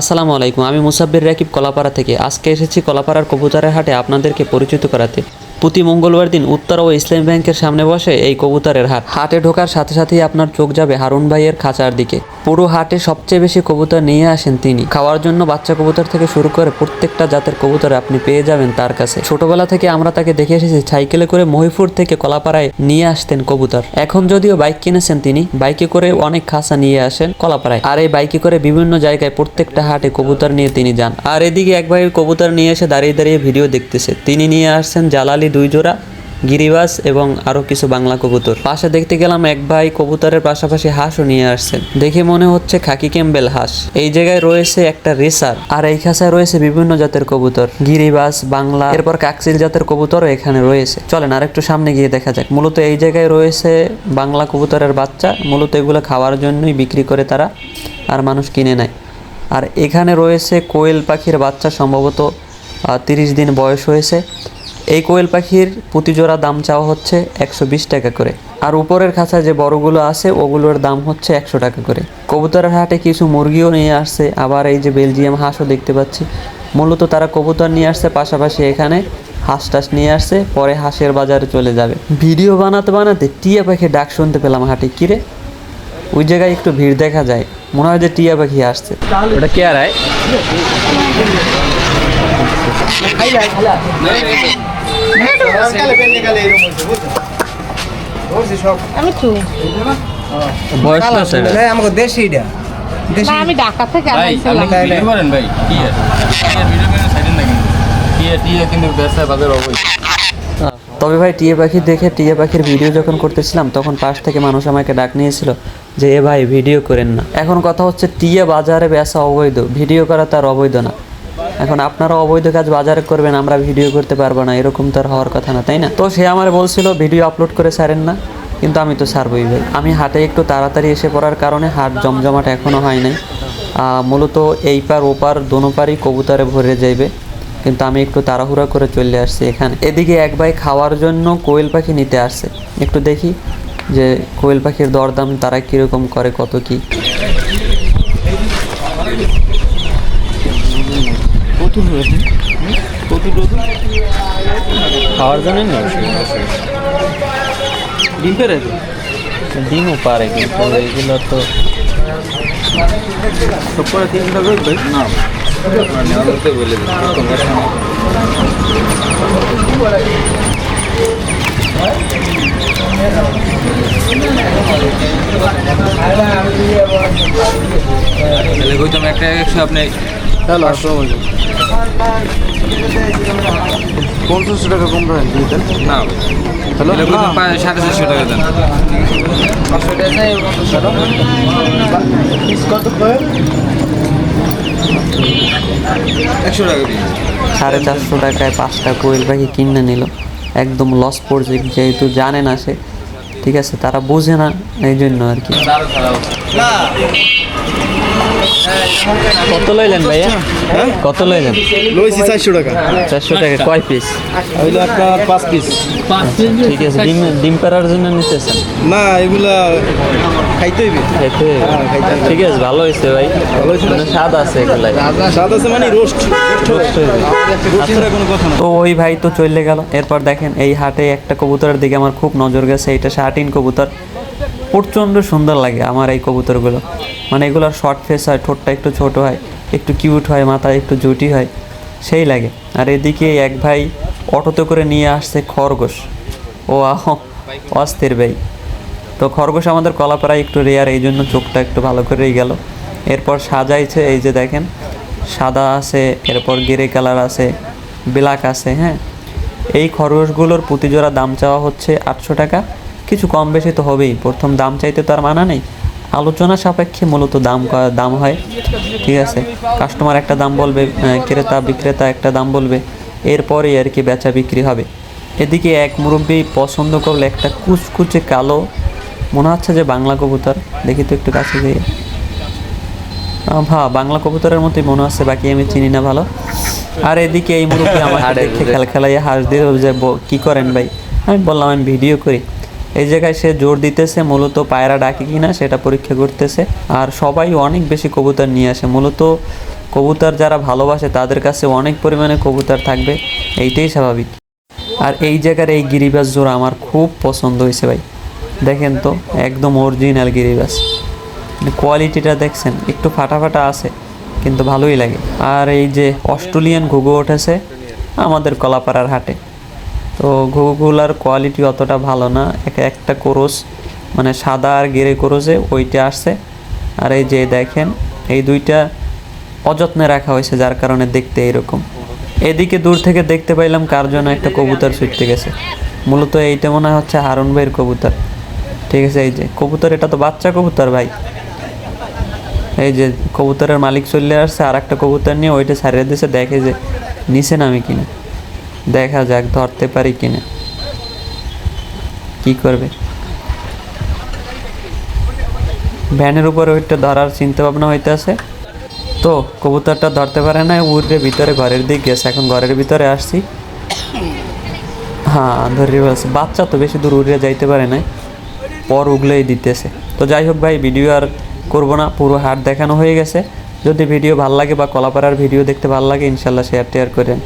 আসসালামু আলাইকুম, আমি মুসাব্বির রাকিব কলাপাড়া থেকে। আজকে এসেছি কলাপাড়ার কবুতরের হাটে আপনাদেরকে পরিচিত করাতে। প্রতি মঙ্গলবার দিন উত্তর ও ইসলামী ব্যাংকের সামনে বসে এই কবুতরের হাট। হাটে ঢোকার সাথে সাথেই আপনার চোখ যাবে হারুন ভাইয়ের খাঁচার দিকে। পুরো হাটে সবচেয়ে বেশি কবুতর নিয়ে আসেন তিনি। খাওয়ার জন্য বাচ্চা কবুতর থেকে শুরু করে প্রত্যেকটা জাতের কবুতর আপনি পেয়ে যাবেন তার কাছে। ছোটবেলা থেকে আমরা তাকে দেখে এসেছি, সাইকেলে করে মহিপুর থেকে কলাপাড়ায় নিয়ে আসতেন কবুতর। এখন যদিও বাইক কিনেছেন তিনি, বাইকে করে অনেক খাঁচা নিয়ে আসেন কলাপাড়ায়। আর এই বাইকে করে বিভিন্ন জায়গায় প্রত্যেকটা হাটে কবুতর নিয়ে তিনি যান। আর এদিকে এক ভাই কবুতর নিয়ে এসে দাঁড়িয়ে দাঁড়িয়ে ভিডিও দেখতেছে। তিনি নিয়ে আসছেন জালালি দুই জোড়া, গিরিবাস এবং আরও কিছু বাংলা কবুতর। পাশে দেখতে গেলাম এক ভাই কবুতরের পাশাপাশি হাঁসও নিয়ে আসছেন। দেখে মনে হচ্ছে খাকি ক্যাম্বেল হাঁস। এই জায়গায় রয়েছে একটা রেসার, আর এই খাঁচায় রয়েছে বিভিন্ন জাতের কবুতর। গিরিবাস, বাংলা, এরপর কাকসিল জাতের কবুতরও এখানে রয়েছে। চলেন আর একটু সামনে গিয়ে দেখা যাক। মূলত এই জায়গায় রয়েছে বাংলা কবুতরের বাচ্চা। মূলত এগুলো খাওয়ার জন্যই বিক্রি করে তারা আর মানুষ কিনে নেয়। আর এখানে রয়েছে কোয়েল পাখির বাচ্চা, সম্ভবত তিরিশ দিন বয়স হয়েছে। এই কোয়েল পাখির প্রতি জোড়া দাম চাওয়া হচ্ছে একশো বিশ টাকা করে। আর উপরের খাঁচায় যে বড়গুলো আছে ওগুলোর দাম হচ্ছে একশো টাকা করে। কবুতরের হাটে কিছু মুরগিও নিয়ে আসছে আবার এই যে বেলজিয়াম হাঁসও দেখতে পাচ্ছি। মূলত তারা কবুতর নিয়ে আসছে পাশাপাশি এখানে হাঁস টাস নিয়ে আসছে পরে হাঁসের বাজারে চলে যাবে। ভিডিও বানাতে বানাতে টিয়া পাখি ডাক শুনতে পেলাম হাটে কিরে ওই জায়গায় একটু ভিড় দেখা যায় মনে হয় যে টিয়া পাখি আসছে। ওটা কে আর? আমি তো। বয়স না স্যার না আমাকে দেশি এটা। না আমি ঢাকা থেকে ভাই আপনি কি করেন ভাই। কি আর ভিডিও করেন সাইডেন না কিন্তু টিয়া টিয়া কিন্তু ব্যবসা বাজার অবৈ তবে ভাই টিয়া পাখি দেখে টিয়া পাখির ভিডিও যখন করতেছিলাম তখন পাশ থেকে মানুষ আমাকে ডাক নিয়েছিল যে এ ভাই ভিডিও করেন না। এখন কথা হচ্ছে টিয়া বাজারে বেচা অবৈধ। ভিডিও করা তার অবৈধ না। এখন আপনারা অবৈধ কাজ বাজারে করবেন, আমরা ভিডিও করতে পারব না, এরকম তো আর হওয়ার কথা না, তাই না? তো সে আমার বলছিল, ভিডিও আপলোড করে ছাড়েন না। কিন্তু আমি তো ছাড়বই ভাই। আমি হাটে একটু তাড়াতাড়ি এসে পড়ার কারণে হাট জমজমাট এখনও হয় নাই। মূলত এই পার ওপার দোনো পারই কবুতরে ভরে যাইবে। কিন্তু আমি একটু তাড়াহুড়া করে চলে আসছি এখানে। এদিকে এক ভাই খাওয়ার জন্য কোয়েল পাখি নিতে আসছে। একটু দেখি যে কোয়েল পাখির দরদাম তারা কীরকম করে, কত কি। খাওয়ার জন্য ডিম পেরে ডিমও পারে কিন্তু এগুলো তো বলে দিন তাহলে কইতাম একটা একশো আপনি হ্যালো আসসালামু আলাইকুম। পঞ্চাশ টাকা কম রাখেন দিতেন না। হ্যালো সাড়ে চারশো টাকা দেন। একশো টাকা সাড়ে চারশো টাকায় পাঁচটা কোয়েল পাখি কিনে নিল। একদম লস পড়ছে যেহেতু জানে না সে। ঠিক আছে তারা বোঝে না এই জন্য আর কি। কত লইলেন ভাইয়া? কত লইলেন? লইছি চারশো টাকা। চারশো টাকা কয় পিস হইল আপনার পাঁচ পিস ঠিক আছে ডিম ডিম পাড়ার জন্য নিতেছেন? না এগুলা খাইতে হইবে। এতে ঠিক আছে ভালো হয়েছে ভাই। মানে স্বাদ আছে এগুলাই। স্বাদ আছে মানে রোস্ট। রোস্টের কোনো তো ওই ভাই তো চলে গেল। এরপর দেখেন এই হাটে একটা কবুতরের দিকে আমার খুব নজর গেছে। এটা শার্টিন কবুতর। প্রচণ্ড সুন্দর লাগে আমার এই কবুতরগুলো। মানে এগুলোর শর্ট ফেস হয়, ঠোঁটটা একটু ছোট হয়, একটু কিউট হয় মাথায় একটু জুটি হয়, সেই লাগে। আর এদিকে এক ভাই অটোতে করে নিয়ে আসছে খরগোশ। ও আহ অস্থির ভাই। তো খরগোশ আমাদের কলাপাড়ায় একটু রেয়ার এই জন্য চোখটা একটু ভালো করেই গেল। এরপর সাজাইছে, এই যে দেখেন, সাদা আছে, এরপর গ্রে কালার আছে ব্ল্যাক আছে হ্যাঁ। এই খরগোশগুলোর প্রতি জোড়া দাম চাওয়া হচ্ছে আটশো টাকা। কিছু কম বেশি তো হবেই। প্রথম দাম চাইতে তো আর মানা নেই। আলোচনা সাপেক্ষে মূলত দাম দাম হয়। ঠিক আছে? কাস্টমার একটা দাম বলবে ক্রেতা বিক্রেতা একটা দাম বলবে। এরপরে আর কি বেচা বিক্রি হবে। এদিকে এক মুরব্বী পছন্দ করলে একটা কুচকুচে কালো মনে হচ্ছে যে বাংলা কবুতর। দেখি তো একটু কাছে গিয়ে। ভা বাংলা কবুতরের মতোই মনে হচ্ছে বাকি আমি চিনি না ভালো। আর এদিকে এই মুরব্বী দেখে খেলা খেলাইয়া হাঁস দিয়ে যে কি করেন ভাই? আমি বললাম আমি ভিডিও করি। এই জায়গায় সে জোর দিতেছে, মূলত পায়রা ডাকে কিনা সেটা পরীক্ষা করতেছে। আর সবাই অনেক বেশি কবুতর নিয়ে আসে, মূলত কবুতর যারা ভালোবাসে তাদের কাছে অনেক পরিমাণে কবুতর থাকবে, এইটাই স্বাভাবিক। আর এই জায়গার এই গিরিবাস জোড়া আমার খুব পছন্দ হয়েছে ভাই। দেখেন তো, একদম অরিজিনাল গিরিবাস। মানে কোয়ালিটিটা দেখছেন, একটু ফাটা ফাটা আছে, কিন্তু ভালোই লাগে। আর এই যে অস্ট্রেলিয়ান ঘুঘু উঠেছে, আমাদের কলাপাড়ার হাটে। তো ঘুঘুগুলার কোয়ালিটি অতটা ভালো না। এক একটা কোরস মানে সাদা আর গেরে কোরসে ওইটা আসছে। আর এই যে দেখেন, এই দুইটা অযত্নে রাখা হয়েছে, যার কারণে দেখতে এরকম। এদিকে দূর থেকে দেখতে পাইলাম কার জন্য একটা কবুতর ছুটতে গেছে। মূলত এইটা মনে হচ্ছে হারুন ভাইয়ের কবুতর। ঠিক আছে, এই যে কবুতর, এটা তো বাচ্চা কবুতর ভাই। এই যে কবুতরের মালিক চলে আসছে আর একটা কবুতর নিয়ে ওইটা ছাড়িয়ে দিয়েছে দেখে যে নিচে নামি কিনা। দেখা যাক ধরতে পারি কিনা। কি করবে? ভ্যানের উপরে ওইটা ধরার চিন্তা ভাবনা হইতেছে। তো, কবুতরটা ধরতে পারে না, উড়ে ভিতরে ঘরের দিক গেছে, এখন ঘরের ভিতরে আসছি। হ্যাঁ ধরে বলছে বাচ্চা তো বেশি দূর উড়ে যাইতে পারে না পর উগলেই দিতেছে। তো যাই হোক ভাই, ভিডিও আর করব না, পুরো হাট দেখানো হয়ে গেছে। যদি ভিডিও ভালো লাগে বা কলাপাড়ার ভিডিও দেখতে ভালো লাগে, ইনশাল্লাহ শেয়ার টেয়ার করেন।